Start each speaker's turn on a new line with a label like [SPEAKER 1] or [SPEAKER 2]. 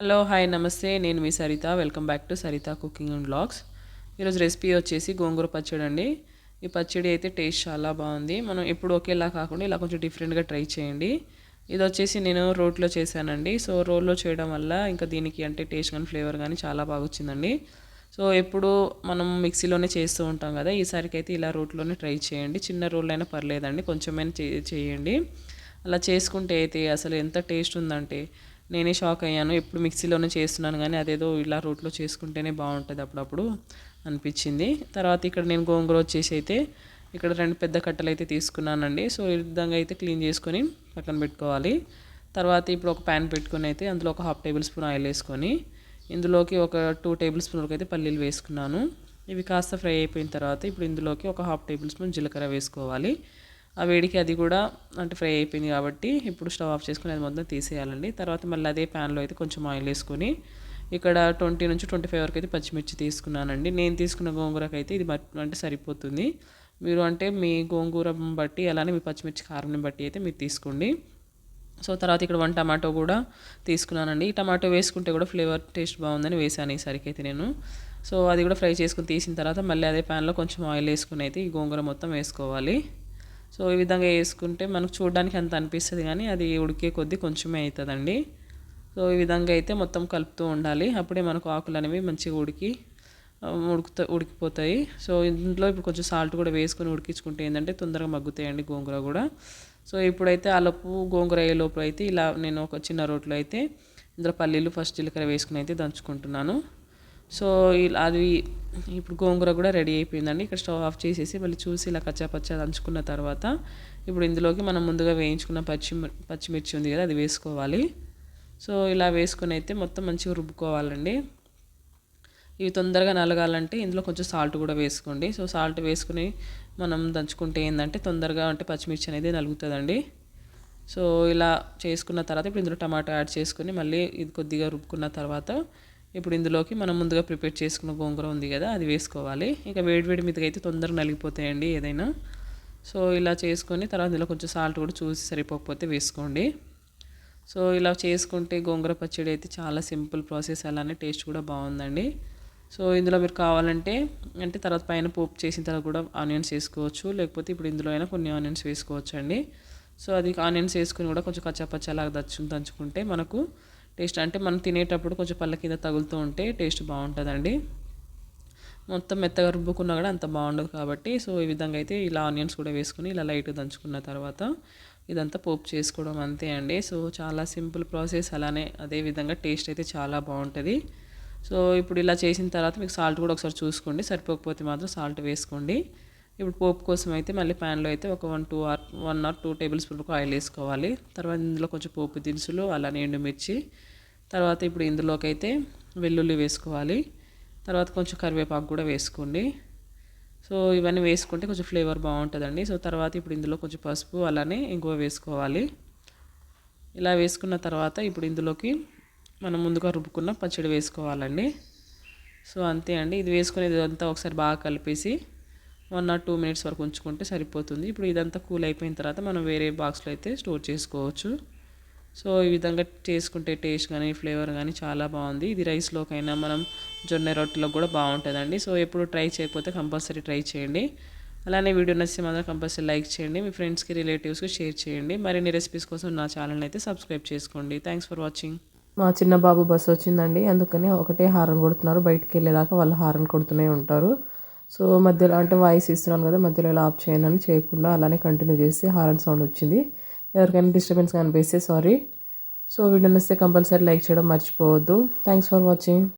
[SPEAKER 1] Hello hi namaste. నేను మీ Saritha. Welcome back to Saritha cooking and blogs ఈరోజు recipe వచ్చేసి గోంగూర పచ్చడి అండి. ఈ పచ్చడి అయితే టేస్ట్ చాలా బాగుంది. మనం ఎప్పుడు ఒకేలా కాకుండా ఇలా కొంచెం డిఫరెంట్గా ట్రై చేయండి. ఇది వచ్చేసి నేను రోట్లో చేశానండి. సో రోల్లో చేయడం వల్ల ఇంకా దీనికి అంటే టేస్ట్ కానీ ఫ్లేవర్ కానీ చాలా బాగా వచ్చిందండి. సో ఎప్పుడు మనం మిక్సీలోనే చేస్తూ ఉంటాం కదా ఈసారికి అయితే ఇలా రోట్లోనే ట్రై చేయండి. చిన్న రోల్ అయినా పర్లేదండి. కొంచెమైనా చేయండి. అలా చేసుకుంటే అయితే అసలు ఎంత టేస్ట్ ఉందంటే నేనే షాక్ అయ్యాను. ఎప్పుడు మిక్సీలోనే చేస్తున్నాను కానీ అదేదో ఇలా రోట్లో చేసుకుంటేనే బాగుంటుంది అప్పుడప్పుడు అనిపించింది. తర్వాత ఇక్కడ నేను గోంగూర వచ్చేసి అయితే ఇక్కడ రెండు పెద్ద కట్టలు అయితే తీసుకున్నానండి. సో ఈ విధంగా అయితే క్లీన్ చేసుకొని పక్కన పెట్టుకోవాలి. తర్వాత ఇప్పుడు ఒక ప్యాన్ పెట్టుకొని అయితే అందులో ఒక హాఫ్ టేబుల్ స్పూన్ ఆయిల్ వేసుకొని ఇందులోకి ఒక టూ టేబుల్ స్పూన్ వరకు అయితే పల్లీలు వేసుకున్నాను. ఇవి కాస్త ఫ్రై అయిపోయిన తర్వాత ఇప్పుడు ఇందులోకి ఒక హాఫ్ టేబుల్ స్పూన్ జీలకర్ర వేసుకోవాలి. ఆ వేడికి అది కూడా అంటే ఫ్రై అయిపోయింది కాబట్టి ఇప్పుడు స్టవ్ ఆఫ్ చేసుకుని అది మొత్తం తీసేయాలండి. తర్వాత మళ్ళీ అదే ప్యాన్లో అయితే కొంచెం ఆయిల్ వేసుకొని ఇక్కడ ట్వంటీ నుంచి ట్వంటీ ఫైవ్ వరకు అయితే పచ్చిమిర్చి తీసుకున్నానండి. నేను తీసుకున్న గోంగూరకు అయితే ఇది అంటే సరిపోతుంది. మీరు అంటే మీ గోంగూర బట్టి అలానే మీ పచ్చిమిర్చి కారంని బట్టి అయితే మీరు తీసుకోండి. సో తర్వాత ఇక్కడ వన్ టమాటో కూడా తీసుకున్నానండి. ఈ టమాటో వేసుకుంటే కూడా ఫ్లేవర్ టేస్ట్ బాగుందని వేసాను ఈసారికి అయితే నేను. సో అది కూడా ఫ్రై చేసుకుని తీసిన తర్వాత మళ్ళీ అదే ప్యాన్లో కొంచెం ఆయిల్ వేసుకుని అయితే ఈ గోంగూర మొత్తం వేసుకోవాలి. సో ఈ విధంగా వేసుకుంటే మనకు చూడడానికి అంత అనిపిస్తుంది కానీ అది ఉడికే కొద్దీ కొంచెమే అవుతుందండి సో ఈ విధంగా అయితే మొత్తం కలుపుతూ ఉండాలి. అప్పుడే మనకు ఆకులు అనేవి మంచిగా ఉడికి ఉడుకుతా ఉడికిపోతాయి. సో ఇంట్లో ఇప్పుడు కొంచెం సాల్ట్ కూడా వేసుకొని ఉడికించుకుంటే ఏంటంటే తొందరగా మగ్గుతాయండి గోంగూర కూడా. సో ఇప్పుడైతే అలపు గోంగూర అయ్యే లోపల అయితే ఇలా నేను ఒక చిన్న రోట్లో అయితే ఇందులో పల్లీలు ఫస్ట్ జీలకర్ర వేసుకుని అయితే దంచుకుంటున్నాను. సో అది ఇప్పుడు గోంగూర కూడా రెడీ అయిపోయిందండి. ఇక్కడ స్టవ్ ఆఫ్ చేసేసి మళ్ళీ చూసి ఇలా కచ్చాపచ్చా దంచుకున్న తర్వాత ఇప్పుడు ఇందులోకి మనం ముందుగా వేయించుకున్న పచ్చి పచ్చిమిర్చి ఉంది కదా అది వేసుకోవాలి. సో ఇలా వేసుకుని అయితే మొత్తం మంచిగా రుబ్బుకోవాలండి. ఇవి తొందరగా నలగాలంటే ఇందులో కొంచెం సాల్ట్ కూడా వేసుకోండి. సో సాల్ట్ వేసుకుని మనం దంచుకుంటే ఏంటంటే తొందరగా అంటే పచ్చిమిర్చి అనేది నలుగుతుందండి. సో ఇలా చేసుకున్న తర్వాత ఇప్పుడు ఇందులో టమాటా యాడ్ చేసుకుని మళ్ళీ ఇది కొద్దిగా రుబ్బుకున్న తర్వాత ఇప్పుడు ఇందులోకి మనం ముందుగా ప్రిపేర్ చేసుకున్న గోంగూర ఉంది కదా అది వేసుకోవాలి. ఇంకా వేడివేడి మీదకి అయితే తొందరగా నలిగిపోతాయండి ఏదైనా. సో ఇలా చేసుకొని తర్వాత ఇందులో కొంచెం సాల్ట్ కూడా చూసి సరిపోకపోతే వేసుకోండి. సో ఇలా చేసుకుంటే గోంగూర పచ్చడి అయితే చాలా సింపుల్ ప్రాసెస్ అలానే టేస్ట్ కూడా బాగుందండి. సో ఇందులో మీరు కావాలంటే అంటే తర్వాత పైన పోపు చేసిన తర్వాత కూడా ఆనియన్స్ వేసుకోవచ్చు లేకపోతే ఇప్పుడు ఇందులో అయినా కొన్ని ఆనియన్స్ వేసుకోవచ్చు అండి సో అది ఆనియన్స్ వేసుకుని కూడా కొంచెం కచ్చాపచ్చలాగా దచ్చు దంచుకుంటే మనకు టేస్ట్ అంటే మనం తినేటప్పుడు కొంచెం పళ్ళ కింద తగులుతూ ఉంటే టేస్ట్ బాగుంటుందండి. మొత్తం మెత్తగా రుబ్బుకున్నా కూడా అంత బాగుండదు కాబట్టి సో ఈ విధంగా అయితే ఇలా ఆనియన్స్ కూడా వేసుకుని ఇలా లైట్ దంచుకున్న తర్వాత ఇదంతా పోపు చేసుకోవడం అంతే అండి. సో చాలా సింపుల్ ప్రాసెస్ అలానే అదే విధంగా టేస్ట్ అయితే చాలా బాగుంటుంది. సో ఇప్పుడు ఇలా చేసిన తర్వాత మీకు సాల్ట్ కూడా ఒకసారి చూసుకోండి. సరిపోకపోతే మాత్రం సాల్ట్ వేసుకోండి. ఇప్పుడు పోపు కోసం అయితే మళ్ళీ ప్యాన్లో అయితే ఒక one two or one or two tablespoon oil వేసుకోవాలి. తర్వాత ఇందులో కొంచెం పోపు దినుసులు అలానే ఎండుమిర్చి. తర్వాత ఇప్పుడు ఇందులోకి అయితే వెల్లుల్లి వేసుకోవాలి. తర్వాత కొంచెం కరివేపాకు కూడా వేసుకోండి. సో ఇవన్నీ వేసుకుంటే కొంచెం ఫ్లేవర్ బాగుంటుందండి. సో తర్వాత ఇప్పుడు ఇందులో కొంచెం పసుపు అలానే ఇంకో వేసుకోవాలి. ఇలా వేసుకున్న తర్వాత ఇప్పుడు ఇందులోకి మనం ముందుగా రుబ్బుకున్న పచ్చడి వేసుకోవాలండి. సో అంతే అండి. ఇది వేసుకుని అంతా ఒకసారి బాగా కలిపేసి వన్ ఆర్ టూ మినిట్స్ వరకు ఉంచుకుంటే సరిపోతుంది. ఇప్పుడు ఇదంతా కూల్ అయిపోయిన తర్వాత మనం వేరే బాక్స్లో అయితే స్టోర్ చేసుకోవచ్చు. సో ఈ విధంగా చేసుకుంటే టేస్ట్ కానీ ఫ్లేవర్ కానీ చాలా బాగుంది. ఇది రైస్లోకైనా మనం జొన్న రొట్టెలో కూడా బాగుంటుందండి. సో ఎప్పుడు ట్రై చేయకపోతే కంపల్సరీ ట్రై చేయండి. అలానే వీడియో నచ్చితే మాత్రం కంపల్సరీ లైక్ చేయండి. మీ ఫ్రెండ్స్కి రిలేటివ్స్కి షేర్ చేయండి. మరిన్ని రెసిపీస్ కోసం నా ఛానల్ అయితే సబ్స్క్రైబ్ చేసుకోండి. Thanks for watching.
[SPEAKER 2] మా చిన్న బాబు బస్సు వచ్చిందండి. అందుకని ఒకటే హారన్ కొడుతున్నారు. బయటికి వెళ్ళేదాకా వాళ్ళు హారన్ కొడుతూనే ఉంటారు. సో మధ్యలో అంటే వాయిస్ ఇస్తున్నాను కదా మధ్యలో ఇలా ఆఫ్ చేయనని చేయకుండా అలానే కంటిన్యూ చేసి హారన్ సౌండ్ వచ్చింది. ఎవరికైనా డిస్టర్బెన్స్ కనిపిస్తే సారీ సో వీడియో నచ్చితే కంపల్సరీ లైక్ చేయడం మర్చిపోవద్దు. Thanks for watching